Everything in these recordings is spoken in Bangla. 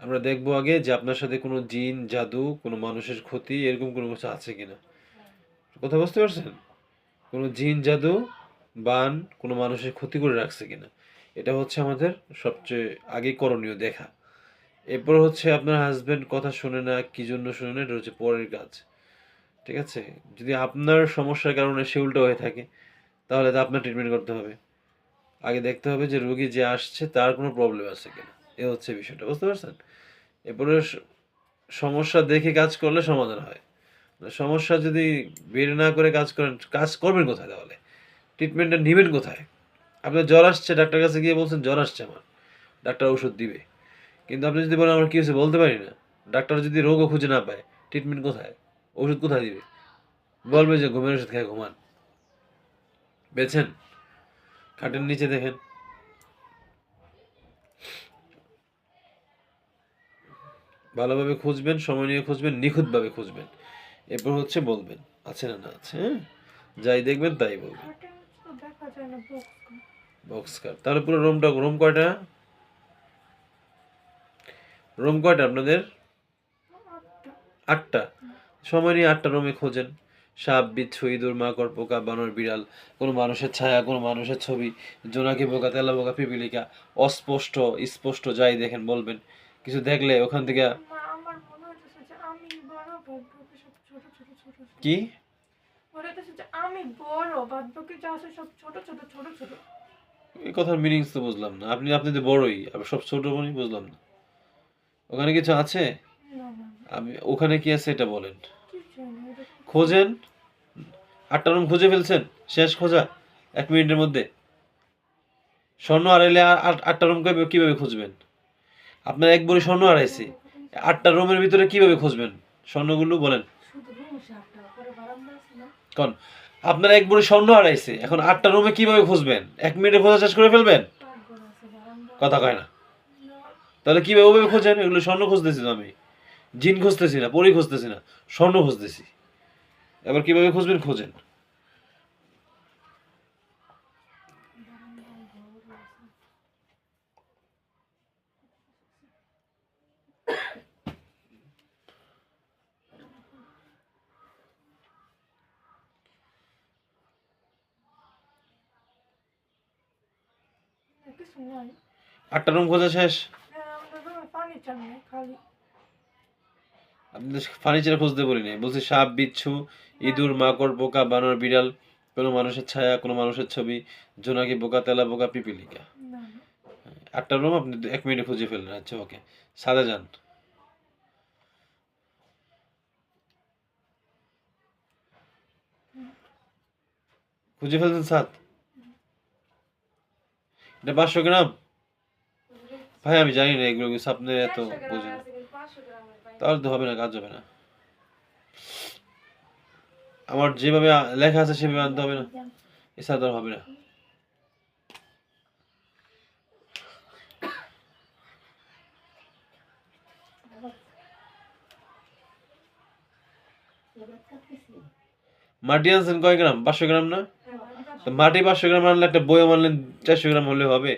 আমরা দেখব আগে যে আপনার সাথে কোনো জিন, জাদু, কোনো মানুষের ক্ষতি এরকম কোনো কিছু আছে কিনা। কথা বুঝতে পারছেন? কোনো জিন, জাদু, বান কোনো মানুষের ক্ষতি করে রাখছে কিনা। এটা হচ্ছে আমাদের সবচেয়ে আগে করণীয় দেখা। এরপর হচ্ছে আপনার হাজবেন্ড কথা শুনে না, কি জন্য শুনে না, এটা হচ্ছে পরের কাজ। ঠিক আছে? যদি আপনার সমস্যার কারণে সে উল্টো হয়ে থাকে তাহলে তো আপনার ট্রিটমেন্ট করতে হবে। আগে দেখতে হবে যে রোগী যে আসছে তার কোনো প্রবলেম আছে কিনা। এ হচ্ছে বিষয়টা, বুঝতে পারছেন? এরপরে সমস্যা দেখে কাজ করলে সমাধান হয়। সমস্যা যদি বের না করে কাজ করেন, কাজ করবেন কোথায় তাহলে? ট্রিটমেন্টটা নেবেন কোথায়? আপনার জ্বর আসছে, ডাক্তার কাছে গিয়ে বলছেন, জ্বর আসছে আমার। ডাক্তার ওষুধ দিবে। কিন্তু আপনি যদি বলেন, আমার কী হয়েছে? বলতে পারি না। ডাক্তার যদি রোগও খুঁজে না পায় ট্রিটমেন্ট কোথায়? ওষুধ কোথায় দিবে? বলবে যে, ঘুমের ওষুধ খেয়ে ঘুমান। বেছেন? খাটের নিচে দেখেন। ভালোভাবে খুঁজবেন, সময় নিয়ে খুঁজবেন, নিখুঁতভাবে খুঁজবেন। এরপর হচ্ছে বলবেন, আছে না না আছে হ্যাঁ? যাই দেখবেন, তাই বলবেন। বক্স কার তাহলে পুরো রুমটা, রুম কয়টা? রুম কয়টা আপনাদের? আটটা। সময় নিয়ে আটটা রুমে খোঁজেন। সাপ বিচ্ছু ইঁদুর মাকড় পোকা বানর বিড়াল কোনো মানুষের ছায়া কোনো মানুষের ছবি জোনাকি পোকা তেলা পোকা পিপিলিকা অস্পষ্ট স্পষ্ট যাই দেখেন বলবেন। কিছু দেখলে ওখান থেকে। কি হচ্ছে যে আমি বড় বাদ বাকি যা আছে সব ছোট ছোট ছোট ছোট। এই কথার মিনিংস তো বুঝলাম না। আপনি আপনি তো বড়ই আবার সব ছোট মনে বুঝলাম না। ওখানে কিছু আছে? আমি ওখানে কি আছে এটা বলেন। খোঁজেন আটটা রুম খুঁজে ফেলছেন শেষ খোঁজা এক মিনিটের মধ্যে। স্বর্ণ হারাইলে আটটা রুম কীভাবে খুঁজবেন? আপনার এক বড়ি স্বর্ণ হারাইছে আটটা রুমের ভিতরে কীভাবে খুঁজবেন? স্বর্ণগুলো বলেন। কোন আপনার এক বড়ি স্বর্ণ হারাইছে এখন আটটা রুমে কীভাবে খুঁজবেন? এক মিনিটে খোঁজা শেষ করে ফেলবেন? কথা কয় না। তাহলে কীভাবে ওভাবে খোঁজেন? এগুলো স্বর্ণ খুঁজতেছি তো আমি। জিন খুঁজতেছি না পরি খুঁজতেছি না স্বর্ণ খুঁজতেছি। এবার কীভাবে খুঁজবেন খোঁজেন। আটটা রুম খোঁজা শেষ। হ্যাঁ খালি। ফার্নিচার খুঁজতে বলিনি। বলছি সাপ বিচ্ছু ইঁদুর মাকড় পোকা বানর বিড়াল কোনো মানুষের ছায়া কোনো মানুষের ছবি জোনাকি পোকা তেলা পোকা পিপিলিকা। আটটা রুম আপনি এক মিনিটে খুঁজে ফেললেন আচ্ছা ওকে সাদা যান। খুঁজে ফেলছেন সাত এটা পাঁচশো গ্রাম? ভাই আমি জানি না এগুলো আপনি এত বুঝেন। তাহলে তো হবে না, কাজ হবে না। আমার যেভাবে লেখা আছে সেভাবে আনতে হবে না। এছাড়া তো হবে না। মাটি আনছেন কয় গ্রাম? পাঁচশো গ্রাম না? মাটি পাঁচশো গ্রাম আনলে একটা বই আনলেন চারশো গ্রাম হলে হবে।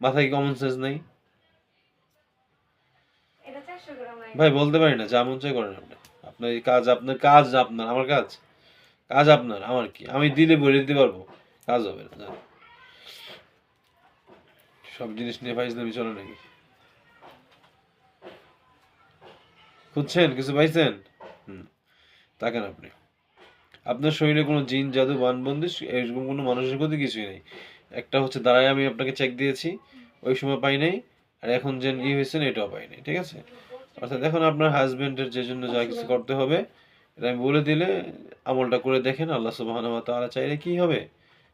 মাথায় কমন সেন্স নেই? ভাই, বলতে পারি না, যা মন চাই করেন আপনি। আপনার কাজ আপনার কাজ আপনার, আমার কাজ। কাজ আপনার, আমার কি? আমি দিলে বলে দিতে পারব। কাজ হবে না সব জিনিস নিয়ে ফাইজলামি চলে নাকি? খুঁজছেন? কিছু পাইছেন? হুম। তাকেন আপনি। আপনার শরীরে কোনো জিন, জাদু, বানবন্দি, এরকম কোনো মানুষের ক্ষতি কিছুই নেই। একটা হচ্ছে, দাঁড়ায় আমি আপনাকে চেক দিয়েছি, ওই সময় পাই নাই, আর এখন যে ই হয়েছেন এটাও পাই নাই, ঠিক আছে? অর্থাৎ এখন আপনার হাজবেন্ডের যে জন্য যা কিছু করতে হবে এটা আমি বলে দিলে আমলটা করে দেখেন আল্লাহ সুবহানাহু ওয়া তাআলা চাইলে কি হবে?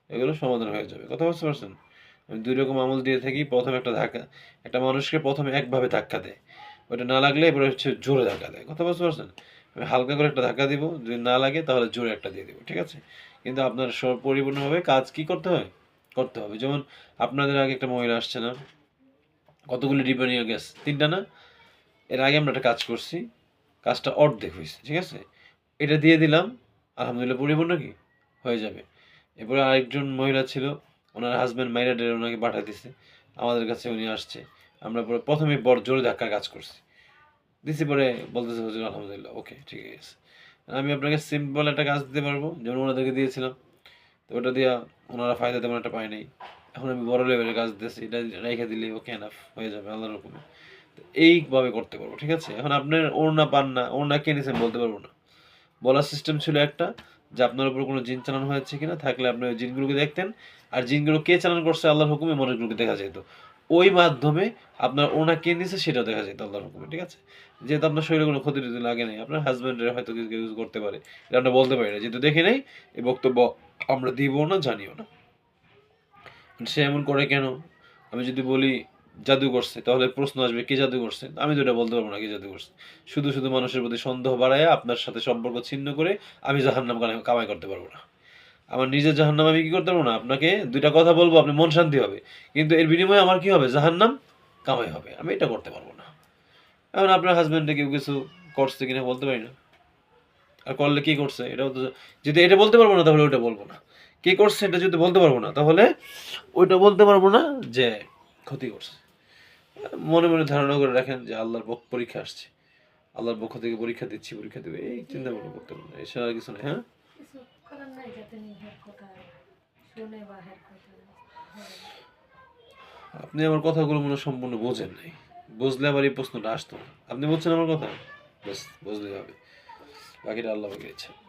এগুলো সমাধান হয়ে যাবে। কথা বুঝতে পারছেন? আমি দুই রকম আমল দিয়ে থাকি। প্রথমে একটা ধাক্কা একটা মানুষকে প্রথমে একভাবে ধাক্কা দেয়। ওটা না লাগলে এবারে হচ্ছে জোরে ধাক্কা দেয়। কথা বুঝতে পারছেন? আমি হালকা করে একটা ধাক্কা দিব যদি না লাগে তাহলে জোরে একটা দিয়ে দিব ঠিক আছে? কিন্তু আপনার সব- পরিপূর্ণভাবে কাজ কি করতে হয়? করতে হবে। যেমন আপনাদের আগে একটা মহিলা আসছে না কতগুলি ডিব্বা নিয়ে গেছে? তিনটা না? এর আগে আমরা একটা কাজ করছি, কাজটা অর্ধেক হয়েছে, ঠিক আছে? এটা দিয়ে দিলাম, আলহামদুলিল্লাহ পরিপূর্ণ কি? হয়ে যাবে। এরপরে আরেকজন মহিলা ছিল, ওনার হাজব্যান্ড মাইরা ওনাকে পাঠিয়ে দিছে, আমাদের কাছে উনি আসছে। আমরা পরে প্রথমে বড় জোরে ধাক্কা কাজ করছি। দিছি পরে বলতেছে, হুজুর, আলহামদুলিল্লাহ ওকে ঠিক আছে। আমি আপনাকে সিম্পল একটা কাজ দিতে পারব, যেমন ওনাদেরকে দিয়েছিলাম। তো ওটা দিয়া ওনারা ফায়দা তেমন একটা পায় নাই। এখন আমি বড় লেভেলের কাজ দিতেছি, এটা রেখে দিলে ওকে এনাফ হয়ে যাবে, আল্লাহর হুকুমে। তো এইভাবে করতে পারব, ঠিক আছে? এখন আপনার ওড়না পান না, ওড়না কে নিছেন বলতে পারব না। বলার সিস্টেম ছিল একটা, যে আপনার উপর কোনো জিন চালানো হয়েছে কিনা, থাকলে আপনি ওই জিনগুলোকে দেখতেন। আর জিনগুলো কে চালান করছে আল্লাহর হুকুমে মনেগুলোকে দেখা যেত। ওই মাধ্যমে আপনার ওনা কে নিছে, সেটাও দেখা যেত আল্লাহর হুকুমে, ঠিক আছে? যেহেতু আপনার শরীরে কোনো ক্ষতি টতি লাগে নাই, আপনার হাজব্যান্ডের হয়তো কিছু ইউজ করতে পারে। এটা আমরা বলতে পারি না, যেহেতু দেখে নেই, এই বক্তব্য আমরা দিব না, জানিও না। সে এমন করে কেন? আমি যদি বলি জাদু করছে, তাহলে প্রশ্ন আসবে, কে জাদু করছে? আমি তো এটা বলতে পারব না কে জাদু করছে। শুধু শুধু মানুষের প্রতি সন্দেহ বাড়ায় আপনার সাথে সম্পর্ক ছিন্ন করে আমি জাহান্নাম কামাই- করতে পারব না। আমার নিজের জাহান্নাম আমি কি করতে পারব না? আপনাকে দুইটা কথা বলব, আপনি মন শান্তি হবে। কিন্তু এর বিনিময়ে আমার কি হবে? জাহান্নাম কামাই হবে। আমি এটা করতে পারব না। এখন আপনার হাজব্যান্ডে কেউ কিছু করছে কিনা বলতে পারি না। আর করলে কি করছে? এটাও তো যদি এটা বলতে পারব না, তাহলে ওইটা বলব না। কে করছে এটা যদি বলতে পারব না, তাহলে ওইটা বলতে পারব না যে ক্ষতি করছে। মনে মনে ধারণা করে রাখেন যে আল্লাহর পক্ষ পরীক্ষা আসছে। আল্লাহর পক্ষ থেকে পরীক্ষা দিচ্ছি পরীক্ষা দেবে। এই চিন্তা ভাবনা করতে পারব না। এছাড়া কিছু নেই হ্যাঁ? হয়। আপনি আমার কথাগুলো মনে সম্পূর্ণ বোঝেন নাই। বুঝলে আবার এই প্রশ্নটা আসতো আপনি বলছেন আমার কথা? বেশ বুঝলেই হবে। বাকিটা আল্লাহ বাকি ইচ্ছা।